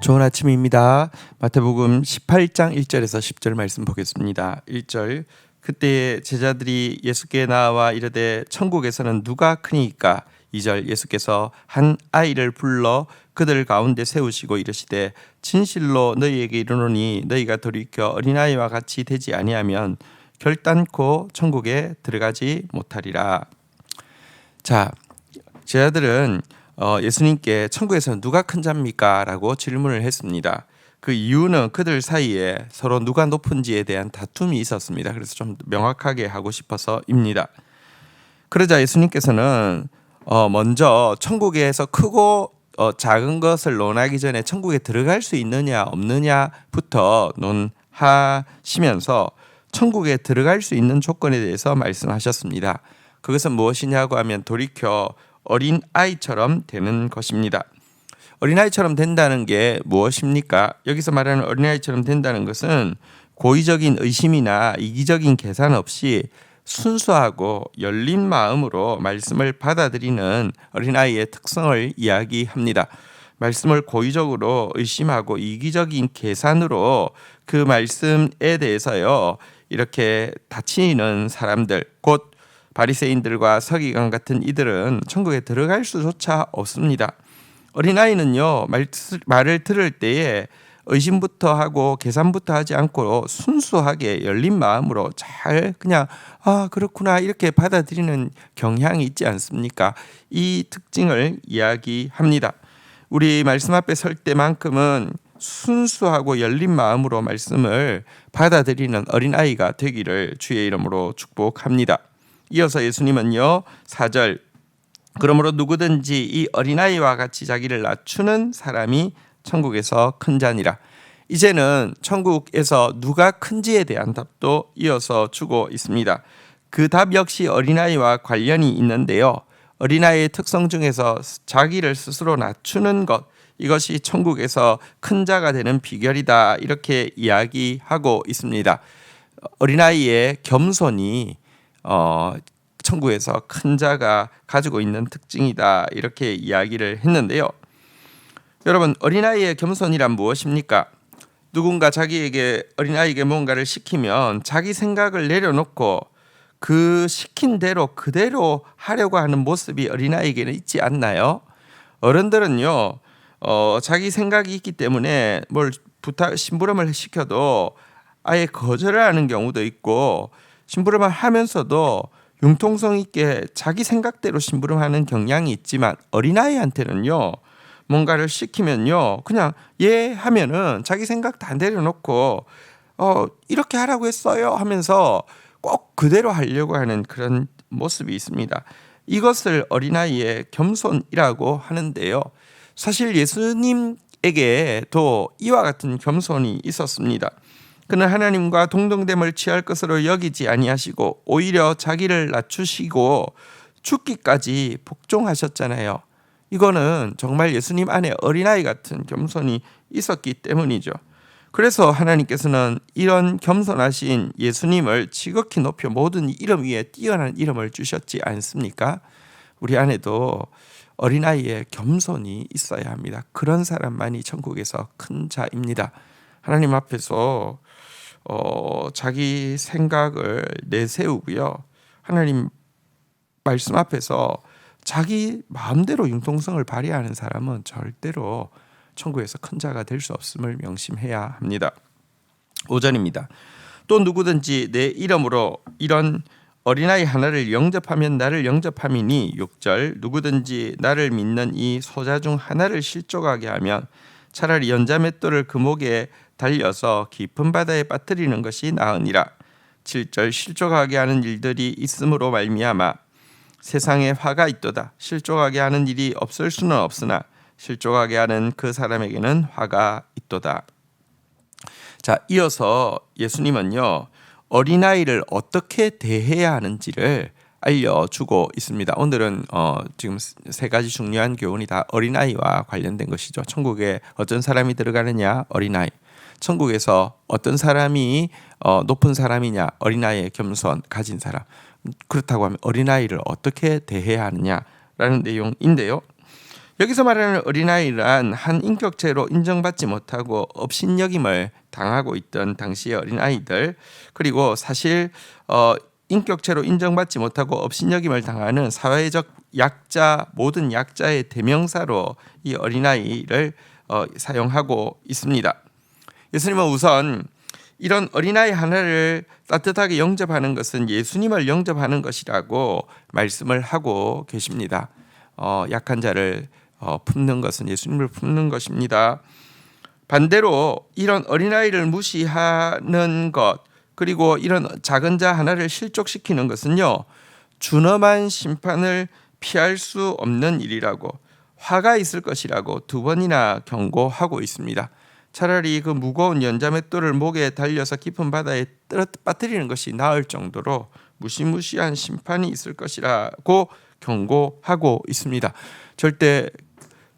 좋은 아침입니다. 마태복음 18장 1절에서 10절 말씀 보겠습니다. 1절 그때 제자들이 예수께 나와 이르되 천국에서는 누가 크니까 2절 예수께서 한 아이를 불러 그들 가운데 세우시고 이르시되 진실로 너희에게 이르노니 너희가 돌이켜 어린아이와 같이 되지 아니하면 결단코 천국에 들어가지 못하리라. 자, 제자들은 어, 예수님께 천국에서 누가 큰 자입니까? 라고 질문을 했습니다. 그 이유는 그들 사이에 서로 누가 높은지에 대한 다툼이 있었습니다. 그래서 좀 명확하게 하고 싶어서입니다. 그러자 예수님께서는 어, 먼저 천국에서 크고 어, 작은 것을 논하기 전에 천국에 들어갈 수 있느냐 없느냐부터 논하시면서 천국에 들어갈 수 있는 조건에 대해서 말씀하셨습니다. 그것은 무엇이냐고 하면 돌이켜 어린 아이처럼 되는 것입니다. 어린아이처럼 된다는 게 무엇입니까? 여기서 말하는 어린아이처럼 된다는 것은 고의적인 의심이나 이기적인 계산 없이 순수하고 열린 마음으로 말씀을 받아들이는 어린아이의 특성을 이야기합니다. 말씀을 고의적으로 의심하고 이기적인 계산으로 그 말씀에 대해서요 이렇게 다치는 사람들 곧 바리새인들과 서기관 같은 이들은 천국에 들어갈 수조차 없습니다. 어린아이는요 말, 말을 들을 때에 의심부터 하고 계산부터 하지 않고 순수하게 열린 마음으로 잘 그냥 아 그렇구나 이렇게 받아들이는 경향이 있지 않습니까? 이 특징을 이야기합니다. 우리 말씀 앞에 설 때만큼은 순수하고 열린 마음으로 말씀을 받아들이는 어린아이가 되기를 주의 이름으로 축복합니다. 이어서 예수님은요. 4절 그러므로 누구든지 이 어린아이와 같이 자기를 낮추는 사람이 천국에서 큰 자니라. 이제는 천국에서 누가 큰지에 대한 답도 이어서 주고 있습니다. 그 답 역시 어린아이와 관련이 있는데요. 어린아이의 특성 중에서 자기를 스스로 낮추는 것 이것이 천국에서 큰 자가 되는 비결이다 이렇게 이야기하고 있습니다. 어린아이의 겸손이 어, 천국에서 큰 자가 가지고 있는 특징이다 이렇게 이야기를 했는데요. 여러분 어린아이의 겸손이란 무엇입니까? 누군가 자기에게 어린아이에게 뭔가를 시키면 자기 생각을 내려놓고 그 시킨 대로 그대로 하려고 하는 모습이 어린아이에게는 있지 않나요? 어른들은요, 어, 자기 생각이 있기 때문에 뭘 부탁 심부름을 시켜도 아예 거절을 하는 경우도 있고 심부름을 하면서도 융통성 있게 자기 생각대로 심부름하는 경향이 있지만 어린아이한테는요 뭔가를 시키면요 그냥 예 하면은 자기 생각 다 내려놓고 어 이렇게 하라고 했어요 하면서 꼭 그대로 하려고 하는 그런 모습이 있습니다. 이것을 어린아이의 겸손이라고 하는데요. 사실 예수님에게도 이와 같은 겸손이 있었습니다. 그는 하나님과 동등됨을 취할 것으로 여기지 아니하시고 오히려 자기를 낮추시고 죽기까지 복종하셨잖아요. 이거는 정말 예수님 안에 어린아이 같은 겸손이 있었기 때문이죠. 그래서 하나님께서는 이런 겸손하신 예수님을 지극히 높여 모든 이름 위에 뛰어난 이름을 주셨지 않습니까? 우리 안에도 어린아이의 겸손이 있어야 합니다. 그런 사람만이 천국에서 큰 자입니다. 하나님 앞에서 어, 자기 생각을 내세우고요. 하나님 말씀 앞에서 자기 마음대로 융통성을 발휘하는 사람은 절대로 천국에서 큰 자가 될 수 없음을 명심해야 합니다. 5절입니다. 또 누구든지 내 이름으로 이런 어린아이 하나를 영접하면 나를 영접함이니 6절 누구든지 나를 믿는 이 소자 중 하나를 실족하게 하면 차라리 연자맷돌을 그 목에 달려서 깊은 바다에 빠뜨리는 것이 나으니라. 7절 실족하게 하는 일들이 있음으로 말미암아 세상에 화가 있도다. 실족하게 하는 일이 없을 수는 없으나 실족하게 하는 그 사람에게는 화가 있도다. 자, 이어서 예수님은요. 어린아이를 어떻게 대해야 하는지를 알려주고 있습니다. 오늘은 어, 지금 세 가지 중요한 교훈이 다 어린아이와 관련된 것이죠. 천국에 어떤 사람이 들어가느냐 어린아이. 천국에서 어떤 사람이 어, 높은 사람이냐 어린아이의 겸손 가진 사람. 그렇다고 하면 어린아이를 어떻게 대해야 하느냐라는 내용인데요. 여기서 말하는 어린아이란 한 인격체로 인정받지 못하고 업신여김을 당하고 있던 당시의 어린아이들 그리고 사실 어, 인격체로 인정받지 못하고 업신여김을 당하는 사회적 약자 모든 약자의 대명사로 이 어린아이를 어, 사용하고 있습니다. 예수님은 우선 이런 어린아이 하나를 따뜻하게 영접하는 것은 예수님을 영접하는 것이라고 말씀을 하고 계십니다. 어, 약한 자를 어, 품는 것은 예수님을 품는 것입니다. 반대로 이런 어린아이를 무시하는 것 그리고 이런 작은 자 하나를 실족시키는 것은요 준엄한 심판을 피할 수 없는 일이라고 화가 있을 것이라고 두 번이나 경고하고 있습니다. 차라리 그 무거운 연자맷돌을 목에 달려서 깊은 바다에 빠뜨리는 것이 나을 정도로 무시무시한 심판이 있을 것이라고 경고하고 있습니다. 절대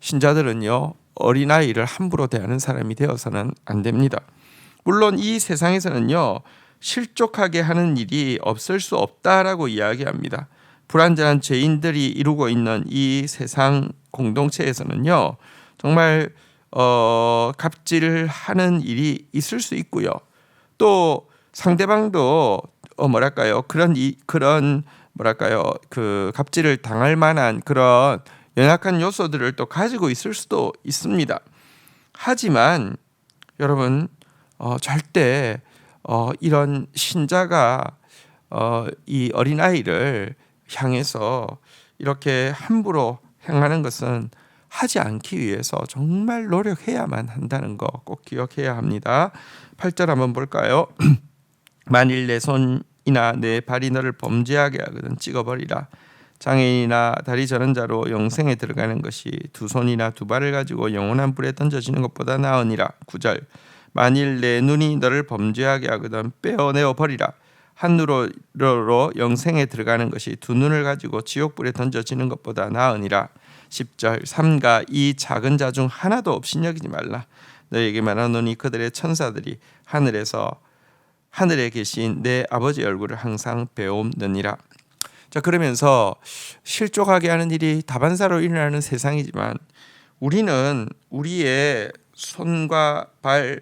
신자들은요 어린아이를 함부로 대하는 사람이 되어서는 안 됩니다. 물론 이 세상에서는요 실족하게 하는 일이 없을 수 없다라고 이야기합니다. 불완전한 죄인들이 이루고 있는 이 세상 공동체에서는요 정말 어, 갑질을 하는 일이 있을 수 있고요. 또 상대방도 어, 뭐랄까요 그런 이 그런 뭐랄까요 그 갑질을 당할 만한 그런 연약한 요소들을 또 가지고 있을 수도 있습니다. 하지만 여러분 어, 절대 어, 이런 신자가 어, 이 어린 아이를 향해서 이렇게 함부로 행하는 것은 하지 않기 위해서 정말 노력해야만 한다는 거 꼭 기억해야 합니다. 8절 한번 볼까요? 만일 내 손이나 내 발이 너를 범죄하게 하거든 찍어버리라. 장애인이나 다리 저는 자로 영생에 들어가는 것이 두 손이나 두 발을 가지고 영원한 불에 던져지는 것보다 나으니라. 9절 만일 내 눈이 너를 범죄하게 하거든 빼어내어 버리라. 한누로 영생에 들어가는 것이 두 눈을 가지고 지옥불에 던져지는 것보다 나으니라. 10절 삼가 이 작은 자 중 하나도 없인 여기지 말라. 너에게 말하노니 그들의 천사들이 하늘에서 하늘에 계신 내 아버지 얼굴을 항상 배움느니라. 자 그러면서 실족하게 하는 일이 다반사로 일어나는 세상이지만 우리는 우리의 손과 발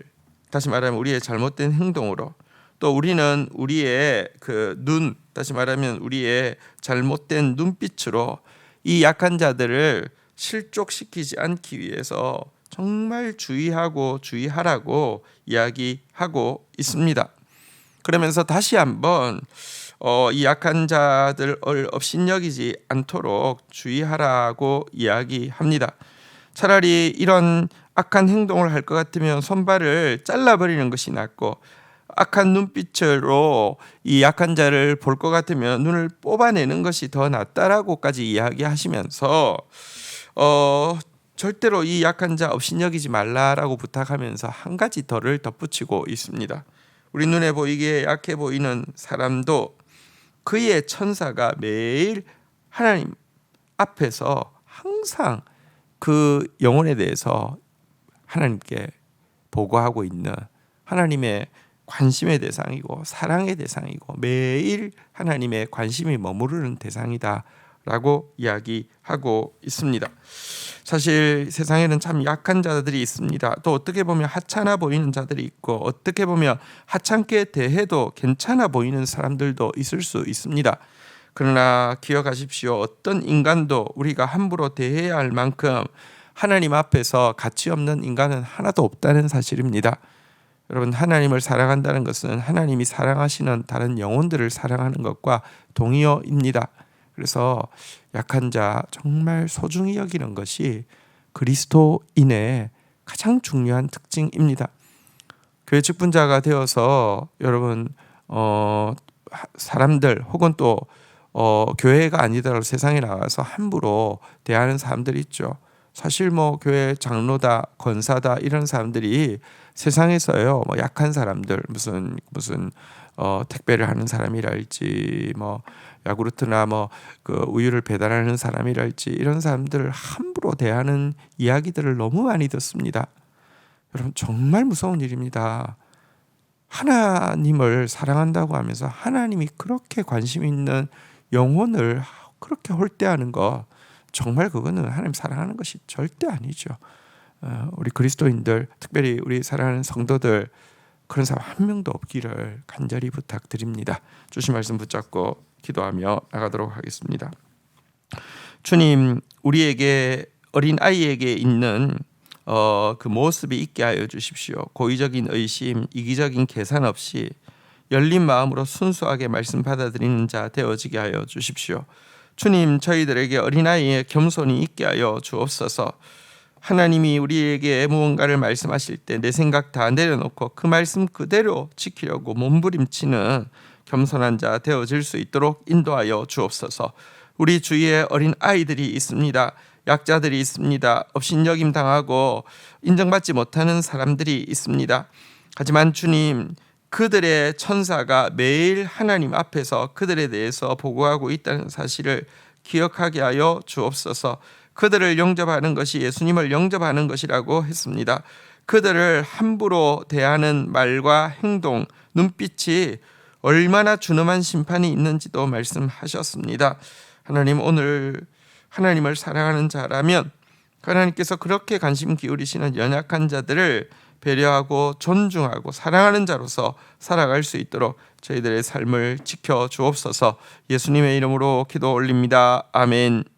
다시 말하면 우리의 잘못된 행동으로 또 우리는 우리의 그 눈 다시 말하면 우리의 잘못된 눈빛으로 이 약한 자들을 실족시키지 않기 위해서 정말 주의하고 주의하라고 이야기하고 있습니다. 그러면서 다시 한번 어, 이 약한 자들을 업신여기지 않도록 주의하라고 이야기합니다. 차라리 이런 악한 행동을 할 것 같으면 손발을 잘라버리는 것이 낫고 악한 눈빛으로 이 약한 자를 볼 것 같으면 눈을 뽑아내는 것이 더 낫다라고까지 이야기하시면서 어 절대로 이 약한 자 업신여기지 말라라고 부탁하면서 한 가지 더를 덧붙이고 있습니다. 우리 눈에 보이기에 약해 보이는 사람도 그의 천사가 매일 하나님 앞에서 항상 그 영혼에 대해서 하나님께 보고하고 있는 하나님의 관심의 대상이고 사랑의 대상이고 매일 하나님의 관심이 머무르는 대상이다 라고 이야기하고 있습니다. 사실 세상에는 참 약한 자들이 있습니다. 또 어떻게 보면 하찮아 보이는 자들이 있고 어떻게 보면 하찮게 대해도 괜찮아 보이는 사람들도 있을 수 있습니다. 그러나 기억하십시오. 어떤 인간도 우리가 함부로 대해야 할 만큼 하나님 앞에서 가치 없는 인간은 하나도 없다는 사실입니다. 여러분 하나님을 사랑한다는 것은 하나님이 사랑하시는 다른 영혼들을 사랑하는 것과 동의어입니다. 그래서 약한 자 정말 소중히 여기는 것이 그리스도인의 가장 중요한 특징입니다. 교회 직분자가 되어서 여러분 어 사람들 혹은 또 어, 교회가 아니더라도 세상에 나와서 함부로 대하는 사람들이 있죠. 사실 뭐 교회 장로다 권사다 이런 사람들이 세상에서요 뭐 약한 사람들 무슨 무슨 어 택배를 하는 사람이랄지 뭐 야구르트나 뭐 그 우유를 배달하는 사람이랄지 이런 사람들을 함부로 대하는 이야기들을 너무 많이 듣습니다. 여러분 정말 무서운 일입니다. 하나님을 사랑한다고 하면서 하나님이 그렇게 관심 있는 영혼을 그렇게 홀대하는 거 정말 그거는 하나님 사랑하는 것이 절대 아니죠. 어, 우리 그리스도인들 특별히 우리 사랑하는 성도들 그런 사람 한 명도 없기를 간절히 부탁드립니다. 주신 말씀 붙잡고 기도하며 나가도록 하겠습니다. 주님, 우리에게 어린 아이에게 있는 어, 그 모습이 있게 하여 주십시오. 고의적인 의심, 이기적인 계산 없이 열린 마음으로 순수하게 말씀 받아들이는 자 되어지게 하여 주십시오. 주님, 저희들에게 어린아이의 겸손이 있게 하여 주옵소서. 하나님이 우리에게 무언가를 말씀하실 때 내 생각 다 내려놓고 그 말씀 그대로 지키려고 몸부림치는 겸손한 자 되어질 수 있도록 인도하여 주옵소서. 우리 주위에 어린 아이들이 있습니다. 약자들이 있습니다. 업신여김 당하고 인정받지 못하는 사람들이 있습니다. 하지만 주님 그들의 천사가 매일 하나님 앞에서 그들에 대해서 보고하고 있다는 사실을 기억하게 하여 주옵소서. 그들을 영접하는 것이 예수님을 영접하는 것이라고 했습니다. 그들을 함부로 대하는 말과 행동, 눈빛이 얼마나 준엄한 심판이 있는지도 말씀하셨습니다. 하나님 오늘 하나님을 사랑하는 자라면 하나님께서 그렇게 관심 기울이시는 연약한 자들을 배려하고 존중하고 사랑하는 자로서 살아갈 수 있도록 저희들의 삶을 지켜 주옵소서. 예수님의 이름으로 기도 올립니다. 아멘.